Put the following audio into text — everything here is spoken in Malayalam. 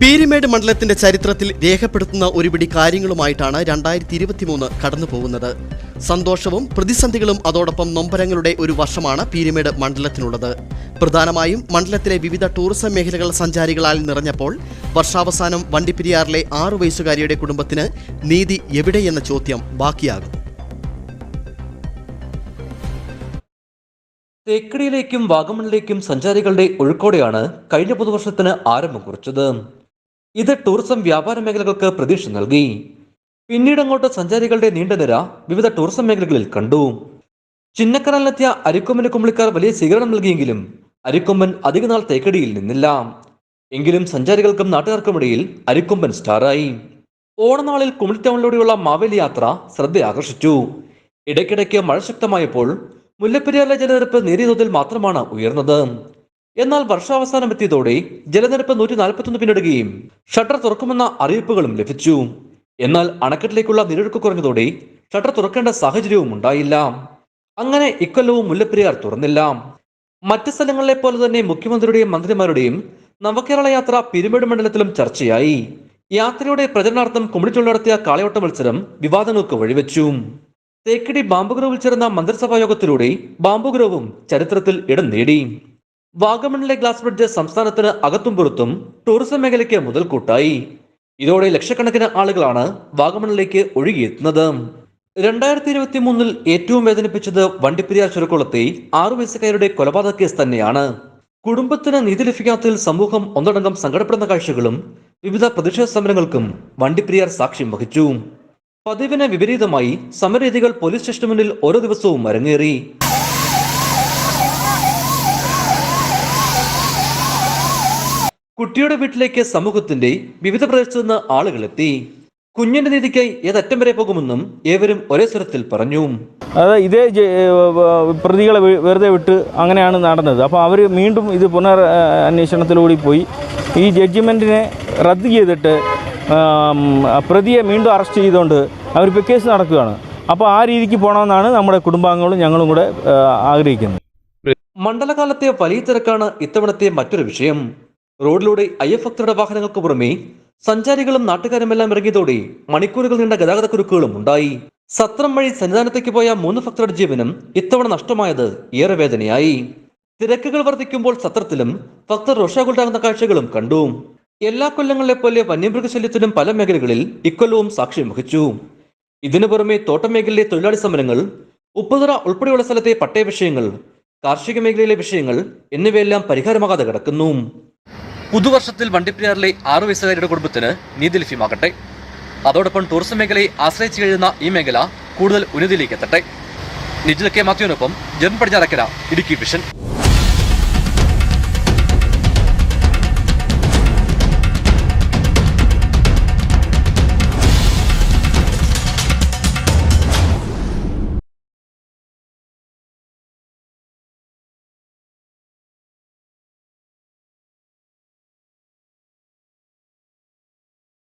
പീരിമേഡ് മണ്ഡലത്തിന്റെ ചരിത്രത്തിൽ രേഖപ്പെടുത്തുന്ന ഒരുപിടി കാര്യങ്ങളുമായിട്ടാണ് രണ്ടായിരത്തി ഇരുപത്തിമൂന്ന് കടന്നു പോകുന്നത് സന്തോഷവും പ്രതിസന്ധികളും അതോടൊപ്പം നൊമ്പരങ്ങളുടെ ഒരു വർഷമാണ് പീരിമേട് മണ്ഡലത്തിനുള്ളത്. പ്രധാനമായും മണ്ഡലത്തിലെ വിവിധ ടൂറിസം മേഖലകൾ സഞ്ചാരികളാൽ നിറഞ്ഞപ്പോൾ വർഷാവസാനം വണ്ടിപ്പെരിയാറിലെ ആറു വയസ്സുകാരിയുടെ കുടുംബത്തിന് നീതി എവിടെയെന്ന ചോദ്യം ബാക്കിയാകും. തേക്കടിയിലേക്കും വാഗമണിലേക്കും സഞ്ചാരികളുടെ ഒഴുക്കോടെയാണ് കഴിഞ്ഞ പുതുവർഷത്തിന് ആരംഭം കുറിച്ചത്. ഇത് ടൂറിസം വ്യാപാര മേഖലകൾക്ക് പ്രതീക്ഷ നൽകി. പിന്നീട് അങ്ങോട്ട് സഞ്ചാരികളുടെ നീണ്ട നിര വിവിധ ടൂറിസം മേഖലകളിൽ കണ്ടു. ചിന്നക്കനാലിലെത്തിയ അരിക്കൊമ്പന് കുമ്പളിക്കാർ വലിയ സ്വീകരണം നൽകിയെങ്കിലും അരിക്കൊമ്പൻ അധികനാൾ തേക്കടിയിൽ നിന്നില്ല. എങ്കിലും സഞ്ചാരികൾക്കും നാട്ടുകാർക്കുമിടയിൽ അരിക്കൊമ്പൻ സ്റ്റാറായി. ഓണനാളിൽ കുമിളി ടൗണിലൂടെയുള്ള മാവേലി യാത്ര ശ്രദ്ധ ആകർഷിച്ചു ഇടയ്ക്കിടയ്ക്ക് മഴ ശക്തമായപ്പോൾ മുല്ലപ്പെരിയാറിലെ ജലനിരപ്പ് നേരിയ തോതിൽ മാത്രമാണ് ഉയർന്നത്. എന്നാൽ വർഷാവസാനം എത്തിയതോടെ ജലനിരപ്പ് നൂറ്റി നാൽപ്പത്തൊന്ന് പിന്നിടുകയും ഷട്ടർ തുറക്കുമെന്ന അറിയിപ്പുകളും ലഭിച്ചു. എന്നാൽ അണക്കെട്ടിലേക്കുള്ള നീരൊഴുക്ക് കുറഞ്ഞതോടെ ഷട്ടർ തുറക്കേണ്ട സാഹചര്യവും ഉണ്ടായില്ല. അങ്ങനെ ഇക്കൊല്ലവും മുല്ലപ്പെരിയാർ തുറന്നില്ല. മറ്റ് സ്ഥലങ്ങളിലെ പോലെ തന്നെ മുഖ്യമന്ത്രിയുടെയും മന്ത്രിമാരുടെയും നവകേരള യാത്ര പിരിമേട് മണ്ഡലത്തിലും ചർച്ചയായി. യാത്രയുടെ പ്രചരണാർത്ഥം കുമിളിച്ചുള്ള നടത്തിയ കാളയോട്ട മത്സരം വിവാദങ്ങൾക്ക് വഴിവെച്ചു. തേക്കടി ബാമ്പുഗ്രോവിൽ ചേർന്ന മന്ത്രിസഭാ യോഗത്തിലൂടെ ബാമ്പുഗ്രോവും ചരിത്രത്തിൽ ഇടം നേടി. വാഗമണിലെ ഗ്ലാസ് ബ്രിഡ്ജ് സംസ്ഥാനത്തിന് അകത്തും പുറത്തും ടൂറിസം മേഖലയ്ക്ക് മുതൽക്കൂട്ടായി. ഇതോടെ ലക്ഷക്കണക്കിന് ആളുകളാണ് വാഗമണിലേക്ക് ഒഴുകിയെത്തുന്നത്. രണ്ടായിരത്തി ഇരുപത്തി മൂന്നിൽ ഏറ്റവും വേദനിപ്പിച്ചത് വണ്ടിപ്പെരിയാർ ചുരക്കുളത്തെ ആറു വയസ്സുകാരുടെ കൊലപാതക കേസ് തന്നെയാണ്. കുടുംബത്തിന് നീതി ലഭിക്കാത്തതിൽ സമൂഹം ഒന്നടങ്കം സങ്കടപ്പെടുന്ന കാഴ്ചകളും വിവിധ പ്രതിഷേധ സമരങ്ങൾക്കും വണ്ടിപ്പെരിയാർ സാക്ഷ്യം വഹിച്ചു. പതിവിന് വിപരീതമായി സമരരീതികൾ പോലീസ് സ്റ്റേഷന് മുന്നിൽ ഓരോ ദിവസവും അരങ്ങേറി. കുട്ടിയുടെ വീട്ടിലേക്ക് സമൂഹത്തിന്റെ വിവിധ പ്രദേശത്തു നിന്ന് ആളുകൾ എത്തി കുഞ്ഞിന്റെ നീതിക്കായി ഏതറ്റം വരെ പോകുമെന്നും ഏവരും ഒരേ സ്വരത്തിൽ പറഞ്ഞു. അത് ഇതേ പ്രതികളെ വെറുതെ വിട്ട് അങ്ങനെയാണ് നടന്നത്. അപ്പോൾ അവർ വീണ്ടും ഇത് പുനർ അന്വേഷണത്തിലൂടി അന്വേഷണത്തിലൂടെ പോയി. ഈ ജഡ്ജിമെന്റിനെ റദ്ദ് ചെയ്തിട്ട് പ്രതിയെ വീണ്ടും അറസ്റ്റ് ചെയ്തുകൊണ്ട് അവരിപ്പോൾ കേസ് നടക്കുകയാണ്. അപ്പോൾ ആ രീതിക്ക് പോകണമെന്നാണ് നമ്മുടെ കുടുംബാംഗങ്ങളും ഞങ്ങളും കൂടെ ആഗ്രഹിക്കുന്നത്. മണ്ഡലകാലത്തെ വലിയ തിരക്കാണ് ഇത്തവണത്തെ മറ്റൊരു വിഷയം. റോഡിലൂടെ അയ്യഭക്തരുടെ വാഹനങ്ങൾക്ക് പുറമെ സഞ്ചാരികളും നാട്ടുകാരുമെല്ലാം ഇറങ്ങിയതോടെ മണിക്കൂറുകൾ നീണ്ട ഗതാഗതക്കുരുക്കുകളും ഉണ്ടായി. സത്രം വഴി സന്നിധാനത്തേക്ക് പോയ മൂന്ന് ഭക്തരുടെ ജീവനും ഇത്തവണ നഷ്ടമായത് ഏറെ വേദനയായി. തിരക്കുകൾ വർദ്ധിക്കുമ്പോൾ സത്രത്തിലും ഭക്തർ രോഷാകുണ്ടാകുന്ന കാഴ്ചകളും കണ്ടു. എല്ലാ കൊല്ലങ്ങളിലെ പോലെ വന്യമൃഗശല്യത്തിനും പല മേഖലകളിൽ ഇക്കൊല്ലവും സാക്ഷ്യം വഹിച്ചു. ഇതിനു പുറമെ തോട്ടമേഖലയിലെ തൊഴിലാളി സമരങ്ങൾ ഉപ്പുതറ ഉൾപ്പെടെയുള്ള സ്ഥലത്തെ പട്ടയ വിഷയങ്ങൾ കാർഷിക മേഖലയിലെ വിഷയങ്ങൾ എന്നിവയെല്ലാം പരിഹാരമാകാതെ കിടക്കുന്നു. പുതുവർഷത്തിൽ വണ്ടിപ്പെരിയാറിലെ ആറ് വയസ്സുകാരുടെ കുടുംബത്തിന് നീതി ലഭ്യമാകട്ടെ. അതോടൊപ്പം ടൂറിസം മേഖലയെ ആശ്രയിച്ചു കഴിയുന്ന ഈ മേഖല കൂടുതൽ ഉന്നതിയിലേക്ക് എത്തട്ടെ. നിജിത കെ. മാത്യുവിനൊപ്പം ജൻ പടിഞ്ഞാറക്കര ഇടുക്കി വിഷൻ.